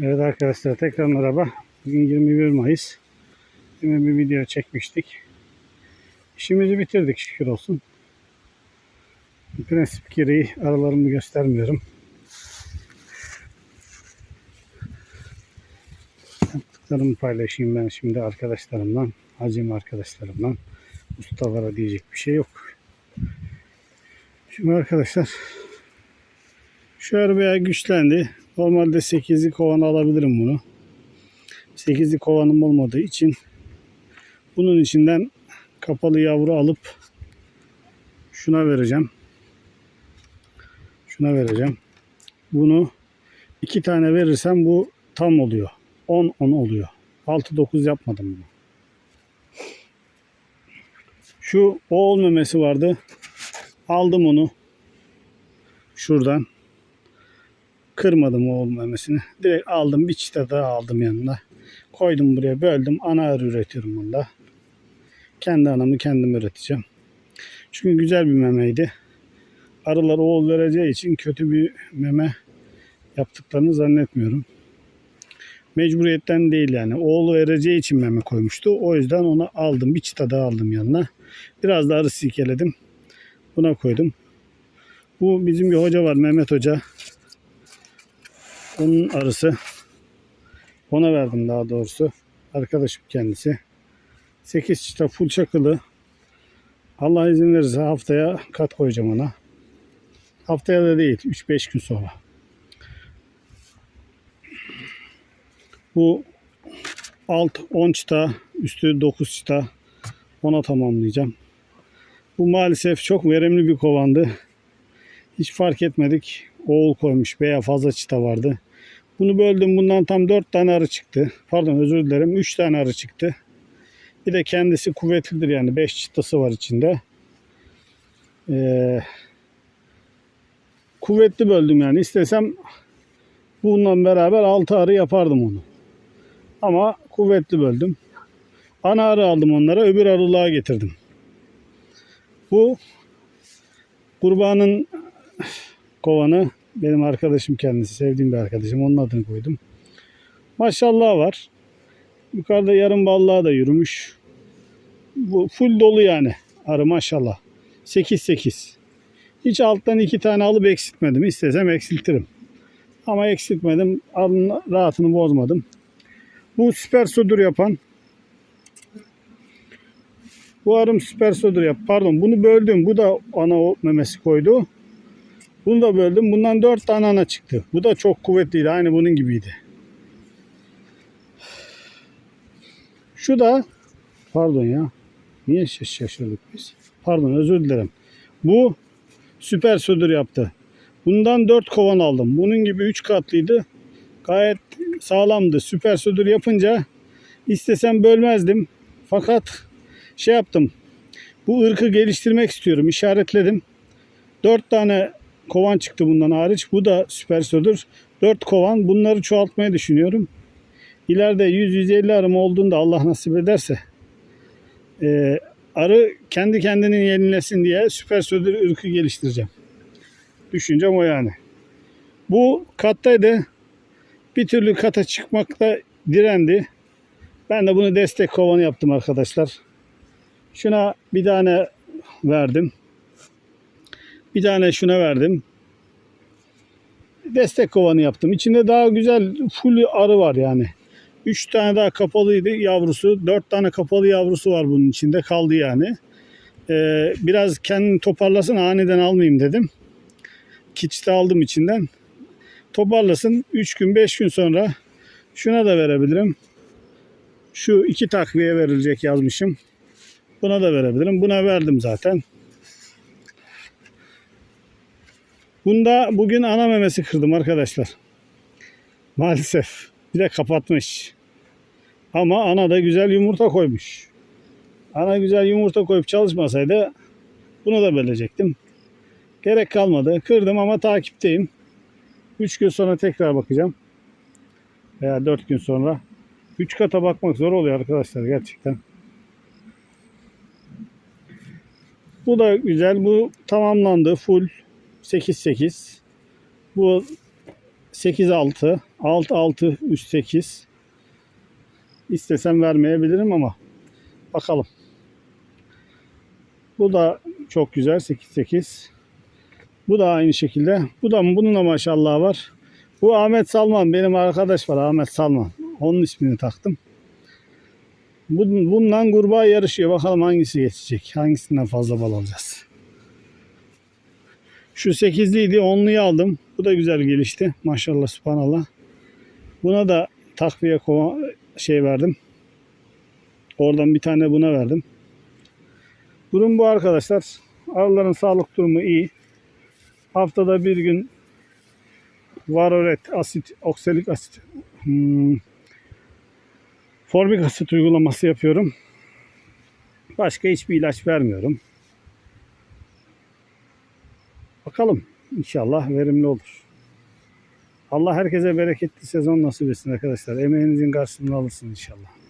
Evet arkadaşlar tekrar merhaba. Bugün 21 Mayıs. Yine bir video çekmiştik. İşimizi bitirdik şükür olsun. Prensip gereği aralarımı göstermiyorum. Yaptıklarımı paylaşayım ben şimdi arkadaşlarımdan, hacim arkadaşlarımdan. Ustalara diyecek bir şey yok. Şimdi arkadaşlar şu arabaya güçlendi. Normalde 8'li kovan alabilirim bunu. 8'li kovanım olmadığı için bunun içinden kapalı yavru alıp şuna vereceğim. Şuna vereceğim. Bunu iki tane verirsem bu tam oluyor. 10 10 oluyor. 6 9 yapmadım bunu. Şu oğul memesi vardı. Aldım onu. Şuradan kırmadım oğul memesini. Direkt aldım bir çıta daha aldım yanına. Koydum buraya böldüm. Ana arı üretiyorum bunda. Kendi anamı kendim üreteceğim. Çünkü güzel bir memeydi. Arılar oğul vereceği için kötü bir meme yaptıklarını zannetmiyorum. Mecburiyetten değil yani. Oğlu vereceği için meme koymuştu. O yüzden onu aldım. Bir çıta daha aldım yanına. Biraz da arı silkeledim. Buna koydum. Bu bizim bir hoca var Mehmet Hoca. Onun arısı. Ona verdim daha doğrusu. Arkadaşım kendisi. 8 çıta full çakılı. Allah izin verirse haftaya kat koyacağım ona. Haftaya da değil. 3-5 gün sonra. Bu alt 10 çıta, üstü 9 çıta ona tamamlayacağım. Bu maalesef çok verimli bir kovandı. Hiç fark etmedik. Oğul koymuş veya fazla çıta vardı. Bunu böldüm. Bundan tam 4 tane arı çıktı. Pardon özür dilerim. 3 tane arı çıktı. Bir de kendisi kuvvetlidir yani. 5 çıtası var içinde. Ee, kuvvetli böldüm yani. İstesem bununla beraber 6 arı yapardım onu. Ama kuvvetli böldüm. Ana arı aldım onlara. Öbür arılığa getirdim. Bu kurbanın kovanı benim arkadaşım kendisi. Sevdiğim bir arkadaşım. Onun adını koydum. Maşallah var. Yukarıda yarım ballığa da yürümüş. Bu full dolu yani. Arı maşallah. 8-8. Hiç alttan iki tane alıp eksiltmedim. İstesem eksiltirim. Ama eksiltmedim. Arının rahatını bozmadım. Bu süper sudur yapan bu arım süper sodur yap. Pardon bunu böldüm. Bu da ana memesi koydu. Bunu da böldüm. Bundan dört tane ana çıktı. Bu da çok kuvvetliydi. Aynı bunun gibiydi. Şu da pardon ya. Niye şaş- şaşırdık biz? Pardon özür dilerim. Bu süper södür yaptı. Bundan dört kovan aldım. Bunun gibi üç katlıydı. Gayet sağlamdı. Süper södür yapınca istesem bölmezdim. Fakat şey yaptım. Bu ırkı geliştirmek istiyorum. İşaretledim. Dört tane kovan çıktı bundan hariç. Bu da süper södür. Dört kovan. Bunları çoğaltmayı düşünüyorum. İleride 100-150 arım olduğunda Allah nasip ederse e, arı kendi kendini yenilesin diye süper södür ırkı geliştireceğim. Düşüncem o yani. Bu kattaydı. Bir türlü kata çıkmakta direndi. Ben de bunu destek kovanı yaptım arkadaşlar. Şuna bir tane verdim. Bir tane şuna verdim. Destek kovanı yaptım. İçinde daha güzel full arı var yani. 3 tane daha kapalıydı yavrusu. 4 tane kapalı yavrusu var bunun içinde kaldı yani. Ee, biraz kendini toparlasın aniden almayayım dedim. Kiçte aldım içinden. Toparlasın 3 gün 5 gün sonra şuna da verebilirim. Şu iki takviye verilecek yazmışım. Buna da verebilirim. Buna verdim zaten. Bunda bugün ana memesi kırdım arkadaşlar. Maalesef. Bir de kapatmış. Ama ana da güzel yumurta koymuş. Ana güzel yumurta koyup çalışmasaydı bunu da bölecektim. Gerek kalmadı. Kırdım ama takipteyim. 3 gün sonra tekrar bakacağım. Veya 4 gün sonra. 3 kata bakmak zor oluyor arkadaşlar gerçekten. Bu da güzel. Bu tamamlandı. Full 8-8. Bu 8-6, 6-6 üst 8. İstesem vermeyebilirim ama bakalım. Bu da çok güzel 8-8. Bu da aynı şekilde. Bu da bunun da maşallah var. Bu Ahmet Salman benim arkadaş var Ahmet Salman. Onun ismini taktım. Bun- Bundan kurbağa yarışıyor. Bakalım hangisi geçecek. Hangisinden fazla bal alacağız. Şu 8'liydi 10'luyu aldım. Bu da güzel gelişti. Maşallah subhanallah. Buna da takviye kova şey verdim. Oradan bir tane buna verdim. Durum bu arkadaşlar. Arıların sağlık durumu iyi. Haftada bir gün varoret, asit, oksalik asit, hmm, formik asit uygulaması yapıyorum. Başka hiçbir ilaç vermiyorum. Bakalım. İnşallah verimli olur. Allah herkese bereketli sezon nasip etsin arkadaşlar. Emeğinizin karşılığını alırsın inşallah.